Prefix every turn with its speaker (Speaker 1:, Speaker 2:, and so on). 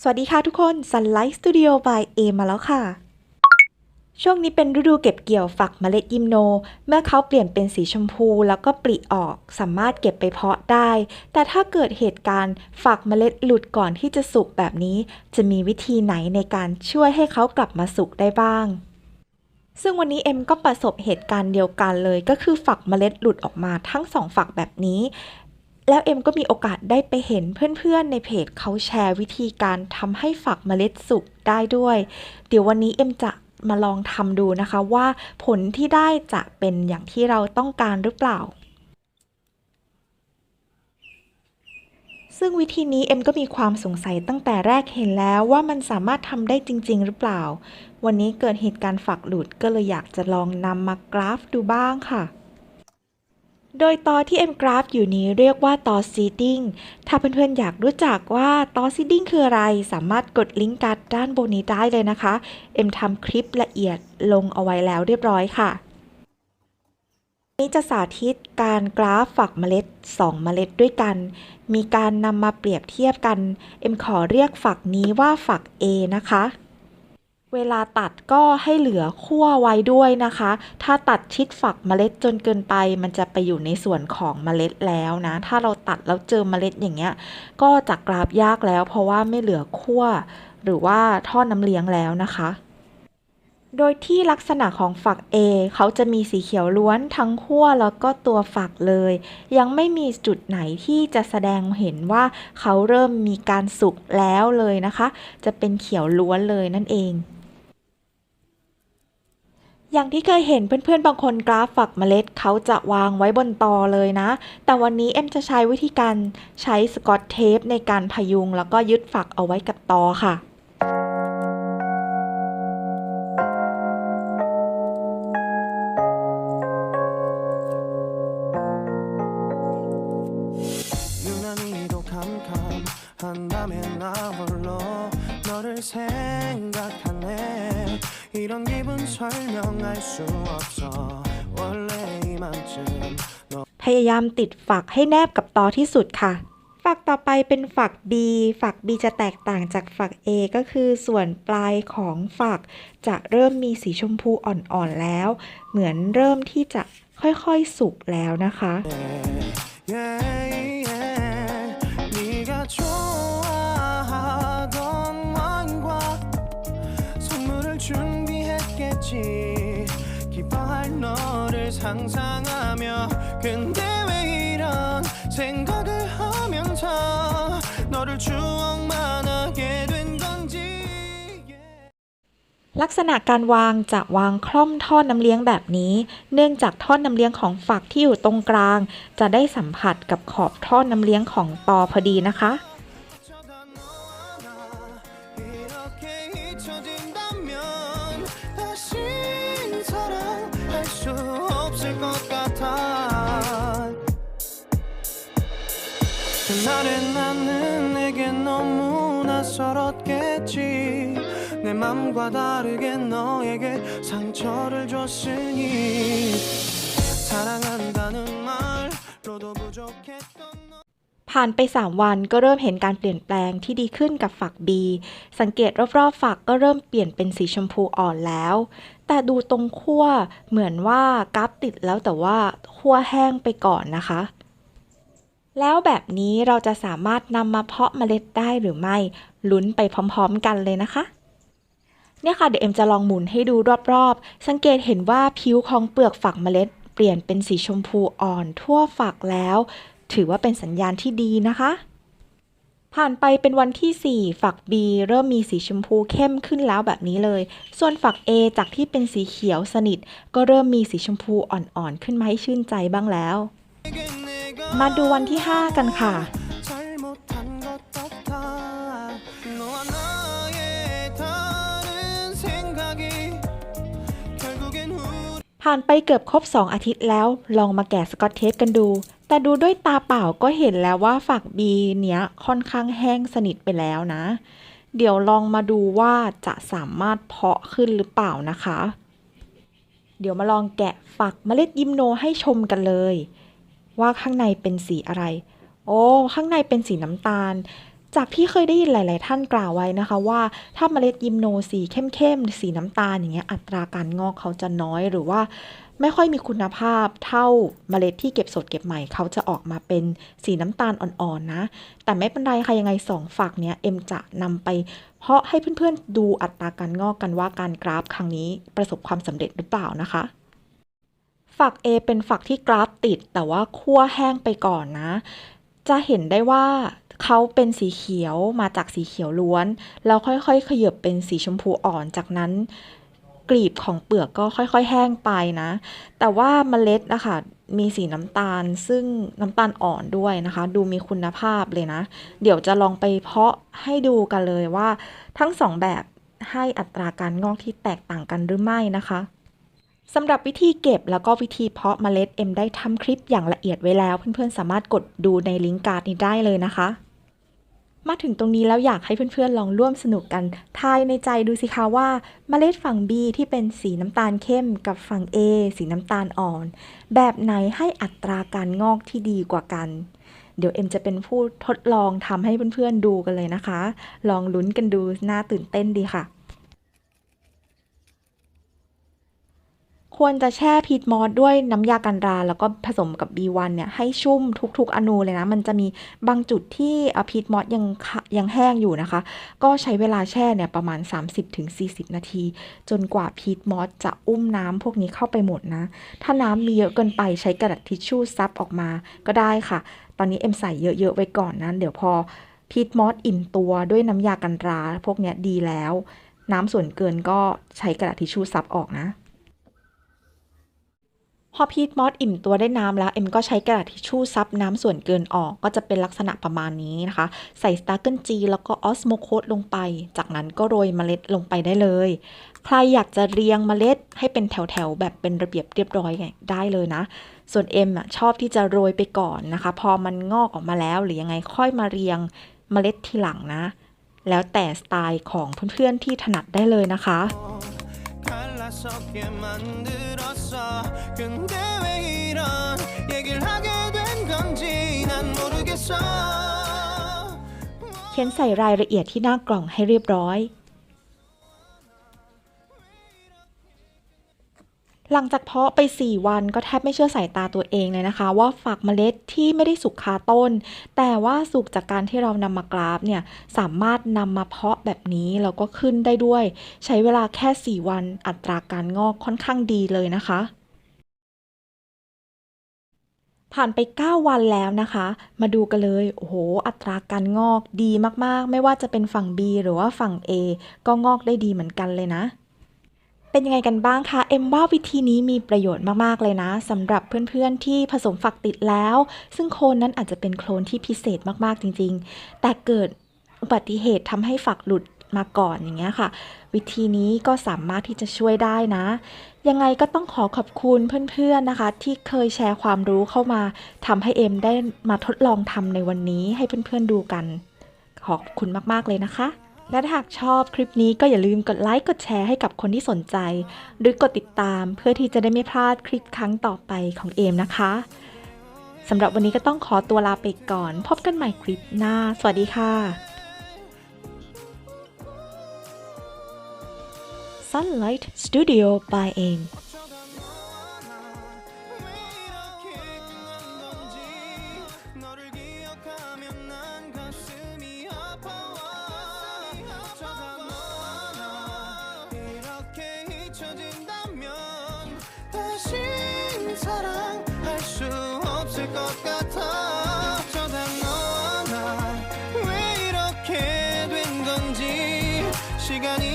Speaker 1: สวัสดีค่ะทุกคน Sunlight Studio by A มาแล้วค่ะ ช่วงนี้เป็นฤดูเก็บเกี่ยวฝักเมล็ดยิมโน เมื่อเขาเปลี่ยนเป็นสีชมพูแล้วก็ปลิออก สามารถเก็บไปเพาะได้ แต่ถ้าเกิดเหตุการณ์ฝักเมล็ดหลุดก่อนที่จะสุกแบบนี้ จะมีวิธีไหนในการช่วยให้เขากลับมาสุกได้บ้าง ซึ่งวันนี้เอ็มก็ประสบเหตุการณ์เดียวกันเลย ก็คือฝักเมล็ดหลุดออกมาทั้งสองฝักแบบนี้ แล้วเอ็มก็มีโอกาสได้ไปเห็นเพื่อนๆในเพจเขาแชร์วิธีการทำให้ฝักเมล็ดสุกได้ด้วย เดี๋ยววันนี้เอ็มจะมาลองทำดูนะคะว่าผลที่ได้จะเป็นอย่างที่เราต้องการหรือเปล่า ซึ่งวิธีนี้เอ็มก็มีความสงสัยตั้งแต่แรกเห็นแล้วว่ามันสามารถทำได้จริง ๆ หรือเปล่า วันนี้เกิดเหตุการณ์ฝักหลุดก็เลยอยากจะลองนำมากราฟดูบ้างค่ะ โดยตอที่เอ็มกราฟอยู่นี้เรียกว่าตอซีดิ้ง ถ้าเพื่อนๆอยากรู้จักว่าตอซีดิ้งคืออะไร สามารถกดลิงก์การ์ดด้านบนนี้ได้เลยนะคะ เอ็มทำคลิปละเอียดลงเอาไว้แล้วเรียบร้อยค่ะ นี้จะสาธิตการกราฟฝักเมล็ด 2 เมล็ดด้วยกัน มีการนำมาเปรียบเทียบกัน เอ็มขอเรียกฝักนี้ว่าฝัก A นะคะ เวลาตัดก็ให้เหลือขั้วไว้ด้วยนะคะ ถ้าตัดชิดฝักเมล็ดจนเกินไป มันจะไปอยู่ในส่วนของเมล็ดแล้วนะ ถ้าเราตัดแล้วเจอเมล็ดอย่างเงี้ย ก็จะกราบยากแล้ว เพราะว่าไม่เหลือขั้วหรือว่าท่อน้ำเลี้ยงแล้วนะคะ โดยที่ลักษณะของฝัก A เขาจะมีสีเขียวล้วนทั้งขั้วแล้วก็ตัวฝักเลย ยังไม่มีจุดไหนที่จะแสดงเห็นว่าเขาเริ่มมีการสุกแล้วเลยนะคะ จะเป็นเขียวล้วนเลยนั่นเอง อย่างที่เคยเห็นเพื่อนๆ บางคนกราฟฝักเมล็ดเขาจะวางไว้บนตอเลยนะ แต่วันนี้เอ็มจะใช้วิธีการใช้สกอตเทปในการพยุง แล้วก็ยึดฝักเอาไว้กับตอค่ะ
Speaker 2: 유난히도 캄캄한밤에 나 홀로 너를 생각하네 이런 기분 설명할 수 없어 원래 이맘쯤 너
Speaker 1: พยายามติดฝักให้แนบกับตอที่สุดค่ะ ฝักต่อไปเป็นฝัก B ฝัก B จะแตกต่างจากฝัก A ก็คือส่วนปลายของฝักจะเริ่มมีสีชมพูอ่อนๆแล้ว เหมือนเริ่มที่จะค่อยๆสุกแล้วนะคะ
Speaker 2: yeah, yeah. 상상하며 근데 왜 이런 생각을 하면서 너를 추억만 하게 된 건지 yeah.
Speaker 1: ลักษณะการวางจะวางคล่อมท่อน้ำเลี้ยงแบบนี้ เนื่องจากท่อน้ำเลี้ยงของฝักที่อยู่ตรงกลาง จะได้สัมผัสกับขอบท่อน้ำเลี้ยงของตอพอดีนะคะ
Speaker 2: 었겠지 내 맘과 다르게 너에게 상처를 줬으니 사랑한다는 말로도 부족했던 너
Speaker 1: ผ่านไป 3 วันก็เริ่มเห็นการเปลี่ยนแปลงที่ดีขึ้นกับฝัก B สังเกตรอบๆฝักก็เริ่มเปลี่ยนเป็นสีชมพูอ่อนแล้ว แต่ดูตรงขั้วเหมือนว่ากราฟติดแล้วแต่ว่าขั้วแห้งไปก่อนนะคะ แล้วแบบนี้เราจะสามารถนำมาเพาะเมล็ดได้หรือไม่ ลุ้นไปพร้อมๆกันเลยนะคะเนี่ยค่ะเดี๋ยวเอ็มจะลองหมุนให้ดูรอบๆ สังเกตเห็นว่าผิวของเปลือกฝักเมล็ด เปลี่ยนเป็นสีชมพูอ่อนทั่วฝักแล้ว ถือว่าเป็นสัญญาณที่ดีนะคะ ผ่านไปเป็นวันที่ 4 ฝัก B เริ่มมีสีชมพูเข้มขึ้นแล้วแบบนี้เลย ส่วนฝัก A จากที่เป็นสีเขียวสนิท ก็เริ่มมีสีชมพูอ่อนๆ ขึ้นมาให้ชื่นใจบ้างแล้ว มาดูวันที่ 5 กันค่ะ ผ่านไปเกือบครบ 2 อาทิตย์แล้ว ลองมาแกะสกอตเทปกันดู แต่ดูด้วยตาเปล่าก็เห็นแล้วว่าฝัก B เนี้ยค่อนข้างแห้งสนิทไปแล้วนะ เดี๋ยวลองมาดูว่าจะสามารถเพาะขึ้นหรือเปล่านะคะ เดี๋ยวมาลองแกะฝักเมล็ดยิมโนให้ชมกันเลย ว่าข้างในเป็นสีอะไร โอ้ ข้างในเป็นสีน้ำตาล จากที่เคยได้ยินหลาย ๆ ท่านกล่าวไว้นะคะว่าถ้าเมล็ดยิมโนสีเข้มๆสีน้ำตาลอย่างเงี้ยอัตราการงอกเขาจะน้อยหรือว่าไม่ค่อยมีคุณภาพเท่าเมล็ดที่เก็บสดเก็บใหม่ เขาจะออกมาเป็นสีน้ำตาลอ่อน ๆ นะ แต่ไม่เป็นไรค่ะ ยังไงสองฝักเนี้ยเอ็มจะนำไป เพราะให้เพื่อน ๆ ดูอัตราการงอกกันว่าการกราฟครั้งนี้ประสบความสำเร็จหรือเปล่านะคะฝัก A เป็นฝักที่กราฟติดแต่ว่าคั่วแห้งไปก่อนนะ จะเห็นได้ว่า เขาเป็นสีเขียวมาจากสีเขียวล้วน แล้วค่อยๆ ขยับเป็นสีชมพูอ่อนจากนั้นกลีบของเปลือกก็ค่อยๆ แห้งไปนะ แต่ว่าเมล็ดนะคะมีสีน้ำตาล ซึ่งน้ำตาลอ่อนด้วยนะคะ ดูมีคุณภาพเลยนะ เดี๋ยวจะลองไปเพาะให้ดูกันเลยว่า ทั้งสองแบบให้อัตราการงอกที่แตกต่างกันหรือไม่นะคะสำหรับวิธีเก็บแล้วก็วิธีเพาะเมล็ดเอ็มได้ทำคลิปอย่างละเอียดไว้แล้ว เพื่อนๆสามารถกดดูในลิงก์การ์ดนี้ได้เลยนะคะ มาถึงตรงนี้แล้วอยากให้เพื่อนๆ ลองร่วมสนุกกัน ทายในใจดูสิคะว่าเมล็ดฝั่ง B ที่เป็นสีน้ำตาลเข้มกับฝั่ง A สีน้ำตาลอ่อน แบบไหนให้อัตราการงอกที่ดีกว่ากัน เดี๋ยวเอ็มจะเป็นผู้ทดลองทำให้เพื่อนๆดูกันเลยนะคะ ลองลุ้นกันดูน่าตื่นเต้นดีค่ะ ควรจะแช่พีทมอสด้วยน้ำยากันรา แล้วก็ผสมกับ B1 เนี่ยให้ชุ่มทุกๆ อนูเลยนะ มันจะมีบางจุดที่พีทมอสยังยังแห้งอยู่นะคะ ก็ใช้เวลาแช่เนี่ยประมาณ 30-40 นาที จนกว่าพีทมอสจะอุ้มน้ำพวกนี้เข้าไปหมดนะ ถ้าน้ำมีเยอะเกินไปใช้กระดาษทิชชู่ซับออกมาก็ได้ค่ะ ตอนนี้เอ็มใส่เยอะๆไว้ก่อนนะเดี๋ยวพอพีทมอสอิ่มตัวด้วยน้ำยากันรา พวกนี้ดีแล้ว น้ำส่วนเกินก็ใช้กระดาษทิชชู่ซับออกนะ พอพีทมอสอิ่มตัวได้น้ำแล้ว เอ็มก็ใช้กระดาษทิชชู่ซับน้ำส่วนเกินออก ก็จะเป็นลักษณะประมาณนี้นะคะ ใส่สตาร์เกิลจีแล้วก็ออสโมโคสลงไป จากนั้นก็โรยเมล็ดลงไปได้เลย ใครอยากจะเรียงเมล็ดให้เป็นแถวๆ แบบเป็นระเบียบเรียบร้อยไงได้เลยนะ ส่วนเอ็มอะชอบที่จะโรยไปก่อนนะคะ พอมันงอกออกมาแล้วหรือยังไงค่อยมาเรียงเมล็ดทีหลังนะ แล้วแต่สไตล์ของเพื่อนๆที่ถนัดได้เลยนะคะ
Speaker 2: 갈라서게 만들었어 근데 왜 이런 얘기를 하게 된 건지 난 모르겠어
Speaker 1: เขียนใส่รายละเอียดที่หน้ากล่องให้เรียบร้อย หลังจากเพาะไป 4 วันก็แทบไม่เชื่อสายตาตัวเองเลยนะคะ ว่าฝักเมล็ดที่ไม่ได้สุกคาต้น แต่ว่าสุกจากการที่เรานำมากราฟเนี่ยสามารถนำมาเพาะแบบนี้แล้วก็ขึ้นได้ด้วย ใช้เวลาแค่ 4 วันอัตราการงอกค่อนข้างดีเลยนะคะผ่านไป 9 วันแล้วนะคะ มาดูกันเลย โอ้โห อัตราการงอกดีมากๆ ไม่ว่าจะเป็นฝั่ง B หรือว่าฝั่ง A ก็งอกได้ดีเหมือนกันเลยนะ เป็นยังไงกันบ้างคะ เอ็มว่าวิธีนี้มีประโยชน์มากๆเลยนะสำหรับเพื่อนๆที่ผสมฝักติดแล้ว ซึ่งโคลนนั้นอาจจะเป็นโคลนที่พิเศษมากๆจริง ๆ แต่เกิดอุบัติเหตุทำให้ฝักหลุดมาก่อนอย่างเงี้ยค่ะ วิธีนี้ก็สามารถที่จะช่วยได้นะ ยังไงก็ต้องขอขอบคุณเพื่อนๆนะคะ ที่เคยแชร์ความรู้เข้ามาทำให้เอ็มได้มาทดลองทำในวันนี้ให้เพื่อนๆดูกัน ขอบคุณมากๆเลยนะคะ และหากชอบคลิปนี้ก็อย่าลืมกดไลค์กดแชร์ให้กับคนที่สนใจ หรือกดติดตามเพื่อที่จะได้ไม่พลาดคลิปครั้งต่อไปของเอมนะคะสำหรับวันนี้ก็ต้องขอตัวลาไปก่อน พบกันใหม่คลิปหน้า สวัสดีค่ะ Sunlight Studio by aim
Speaker 2: 시간이 지